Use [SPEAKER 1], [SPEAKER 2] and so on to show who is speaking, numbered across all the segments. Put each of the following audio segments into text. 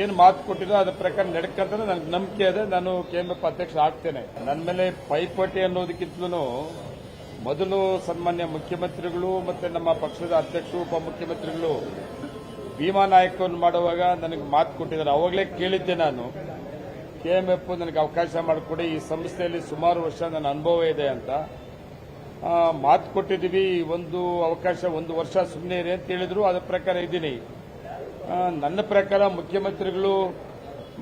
[SPEAKER 1] ಏನು ಮಾತು ಕೊಟ್ಟಿದ್ರು ಅದ್ರ ಪ್ರಕಾರ ನಡ್ಕಂತಾರೆ ನನಗೆ ನಂಬಿಕೆ ಇದೆ. ನಾನು ಕೆಎಂಎಫ್ ಅಧ್ಯಕ್ಷ ಆಗ್ತೇನೆ. ನನ್ನ ಮೇಲೆ ಪೈಪೋಟಿ ಅನ್ನೋದಕ್ಕಿಂತಲೂ ಮೊದಲು ಸನ್ಮಾನ್ಯ ಮುಖ್ಯಮಂತ್ರಿಗಳು ಮತ್ತೆ ನಮ್ಮ ಪಕ್ಷದ ಅಧ್ಯಕ್ಷರು, ಉಪಮುಖ್ಯಮಂತ್ರಿಗಳು ಭೀಮಾ ನಾಯಕವನ್ನು ಮಾಡುವಾಗ ನನಗೆ ಮಾತು ಕೊಟ್ಟಿದ್ದಾರೆ. ಅವಾಗಲೇ ಕೇಳಿದ್ದೆ ನಾನು. ಕೆಎಂಎಫ್ ನನಗೆ ಅವಕಾಶ ಮಾಡಿಕೊಡಿ. ಈ ಸಂಸ್ಥೆಯಲ್ಲಿ ಸುಮಾರು ವರ್ಷ ನನ್ನ ಅನುಭವ ಇದೆ ಅಂತ. ಮಾತು ಕೊಟ್ಟಿದ್ದೀವಿ. ಒಂದು ಅವಕಾಶ ಒಂದು ವರ್ಷ ಸುಮ್ಮನೆ ಇದೆ ಅಂತ ಹೇಳಿದ್ರು. ಅದರ ಪ್ರಕಾರ ಇದ್ದೀನಿ. ನನ್ನ ಪ್ರಕಾರ ಮುಖ್ಯಮಂತ್ರಿಗಳು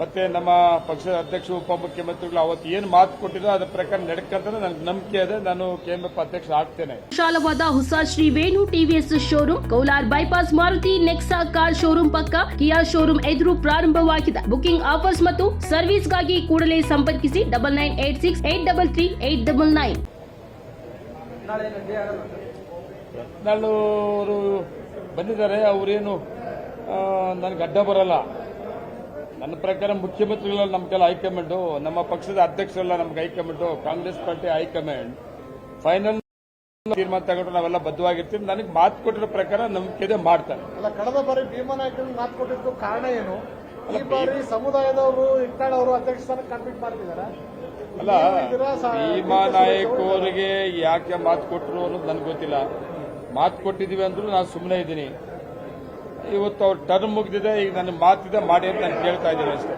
[SPEAKER 1] ಮತ್ತೆ ನಮ್ಮ ಪಕ್ಷದ ಅಧ್ಯಕ್ಷ ಉಪಮುಖ್ಯಮಂತ್ರಿಗಳು ಅವತ್ತು ಏನು ಮಾತು ಕೊಟ್ಟಿದ್ರು ಅದ್ರ ಪ್ರಕಾರ ನಡ್ಕಂತಾರೆ ನನಗೆ ನಂಬಿಕೆ ಇದೆ. ನಾನು ಕೆಎಂಎಫ್ ಅಧ್ಯಕ್ಷ ಆಗ್ತೇನೆ.
[SPEAKER 2] ವಿಶಾಲವಾದ ಹೊಸ Shri Venu TVS showroom ಕೌಲಾರ್ bypass Maruti Nexa car showroom ಪಕ್ಕ ಕಿಯಾ ಶೋರೂಮ್ ಎದುರು ಪ್ರಾರಂಭವಾಗಿದೆ. ಬುಕಿಂಗ್ ಆಫರ್ಸ್ ಮತ್ತು ಸರ್ವಿಸ್ಗಾಗಿ ಕೂಡಲೇ ಸಂಪರ್ಕಿಸಿ double nine eight six eight double three eight double nine.
[SPEAKER 1] ಬಂದಿದ್ದಾರೆ. ಅವರೇನು ನನಗೆ ಅಡ್ಡ ಬರಲ್ಲ. ನನ್ನ ಪ್ರಕಾರ ಮುಖ್ಯಮಂತ್ರಿಗಳ ನಮ್ಮ ಕೆಲ ಹೈಕಮಾಂಡು ನಮ್ಮ ಪಕ್ಷದ ಅಧ್ಯಕ್ಷರೆಲ್ಲ ನಮ್ಗೆ high command Congress party high command. Final ತೀರ್ಮಾನ ತಗೊಂಡು ನಾವೆಲ್ಲ ಬದ್ಧವಾಗಿರ್ತೀವಿ. ನನಗೆ ಮಾತು ಕೊಟ್ಟಿರೋ ಪ್ರಕಾರ ನಂಬಿಕೆ ಮಾಡ್ತಾರೆ.
[SPEAKER 3] ಅಲ್ಲ ಕಳೆದ ಬಾರಿ ಭೀಮನಾಯಕನಿಗೆ ಮಾತು ಕೊಟ್ಟಿದ್ದು ಕಾರಣ ಏನು? ಈ ಬಾರಿ ಸಮುದಾಯದವರು ಇಟ್ಟಾಳ್ ಅವರು ಅಧ್ಯಕ್ಷ ಕಂಪ್ಲೀಟ್ ಮಾಡ್ತಿದ್ದಾರೆ
[SPEAKER 1] ಅಲ್ಲ ಭೀಮಾ ನಾಯಕ್ ಅವರಿಗೆ ಯಾಕೆ ಮಾತು ಕೊಟ್ಟರು ಅನ್ನೋದು ನನಗೆ ಗೊತ್ತಿಲ್ಲ. ಮಾತು ಕೊಟ್ಟಿದ್ದೀವಿ ಅಂದ್ರೂ ನಾನು ಸುಮ್ಮನೆ ಇದ್ದೀನಿ. ಇವತ್ತು ಅವ್ರ ಟರ್ಮ್ ಮುಗಿದಿದೆ ಈಗ ನನ್ನ ಮಾತಿದೆ ಮಾಡಿ ಅಂತ ನಾನು ಕೇಳ್ತಾ ಇದ್ದೀನಿ ಅಷ್ಟೇ.